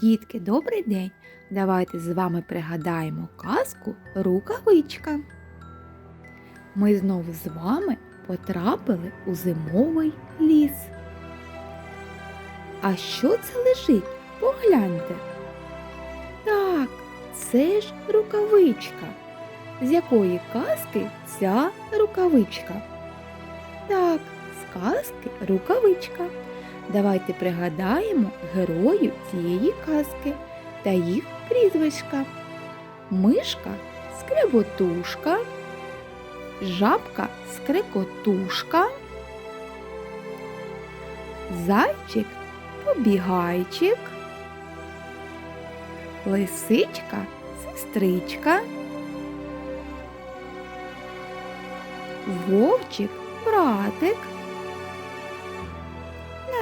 Дітки, добрий день! Давайте з вами пригадаємо казку Рукавичка. Ми знову з вами потрапили у зимовий ліс. А що це лежить? Погляньте. Так, це ж рукавичка. З якої казки ця рукавичка? Так, з казки рукавичка. Давайте пригадаємо героїв цієї казки та їх прізвиська. Мишка скреботушка, жабка скрекотушка, зайчик побігайчик, лисичка сестричка, вовчик братик.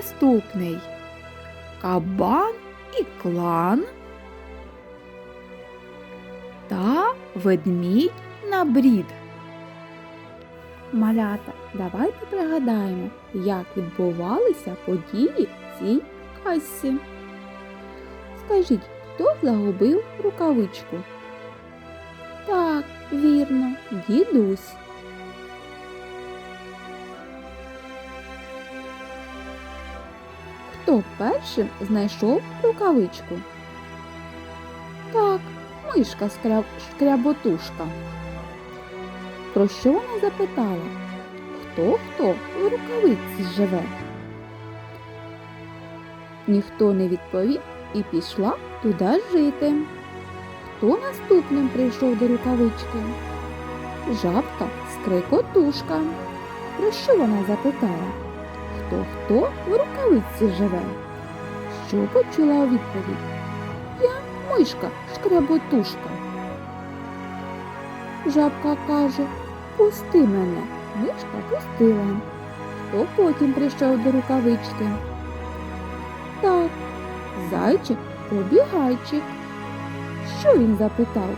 Наступний кабан і клан та ведмідь на брід. Малята, давайте пригадаємо, як відбувалися події в цій казці. Скажіть, хто загубив рукавичку? Так, вірно, дідусь. Хто першим знайшов рукавичку? Так, мишка шкряботушка. Про що вона запитала? Хто хто в рукавиці живе? Ніхто не відповів і пішла туди жити. Хто наступним прийшов до рукавички? Жабка скрикотушка. Про що вона запитала? Хто хто в рукавиці живе? Що почула у відповідь? Я мишка шкряботушка. Жабка каже, пусти мене. Мишка пустила. Хто потім прийшов до рукавички? Так, зайчик побігайчик. Що він запитав?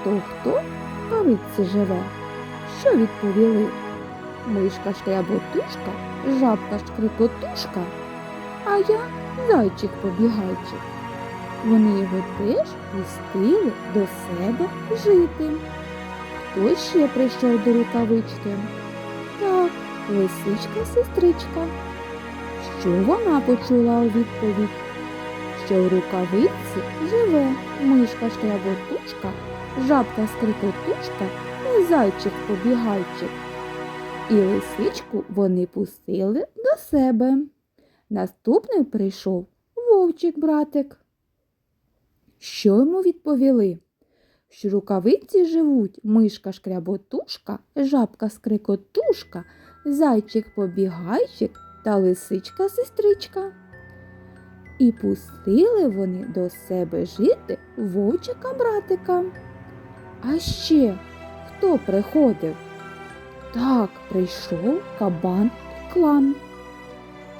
Хто хто в рукавиці живе? Що відповіли? Мишка шкряботушка, жабка шкрикотушка, а я зайчик побігайчик. Вони його теж пустили до себе жити. Хто ще прийшов до рукавички? Так, лисичка сестричка. Що вона почула у відповідь? Що в рукавиці живе мишка шкряботушка, жабка скрикотушка і зайчик побігайчик. І лисичку вони пустили до себе. Наступним прийшов вовчик братик. Що йому відповіли? Що рукавиці живуть мишка шкряботушка, жабка скрикотушка, зайчик побігайчик та лисичка сестричка. І пустили вони до себе жити вовчика братика. А ще хто приходив? Так, прийшов кабан і клан.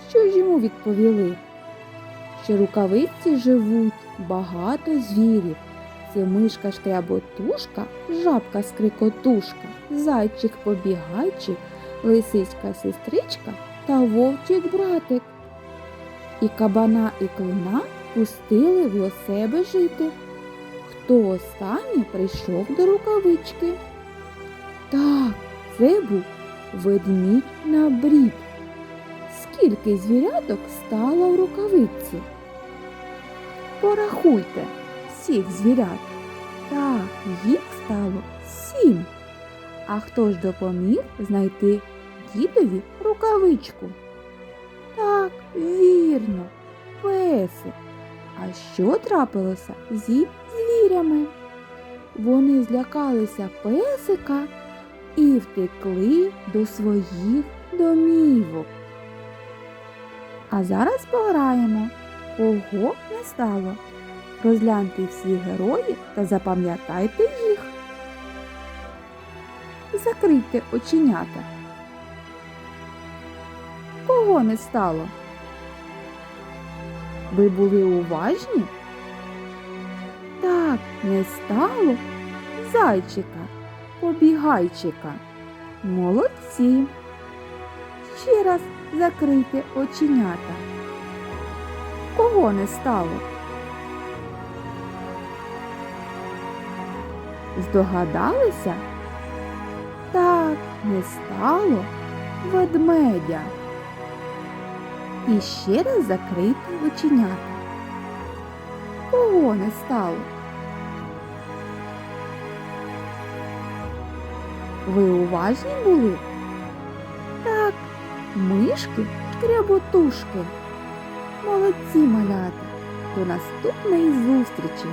Що ж йому відповіли? Що рукавиці живуть багато звірів. Це мишка шкряботушка, жабка скрикотушка, зайчик побігайчик, лисичка сестричка та вовчик братик. І кабана і клина пустили в себе жити. Хто останній прийшов до рукавички? Це був ведмідь на брід. Скільки звіряток стало в рукавиці? Порахуйте всіх звірят. Так, їх стало сім. А хто ж допоміг знайти дідові рукавичку? Так, вірно, песик. А що трапилося зі звірями? Вони злякалися песика і втекли до своїх домівок. А зараз пограємо, кого не стало. Розгляньте всіх героїв та запам'ятайте їх. Закрийте оченята. Кого не стало? Ви були уважні? Так, не стало зайчика, побігайчика. Молодці. Ще раз закрийте оченята. Кого не стало? Здогадалися? Так не стало ведмедя. І ще раз закрити оченята. Кого не стало? Ви уважні були? Так, мишки шкряботушки. Молодці малята. До наступної зустрічі!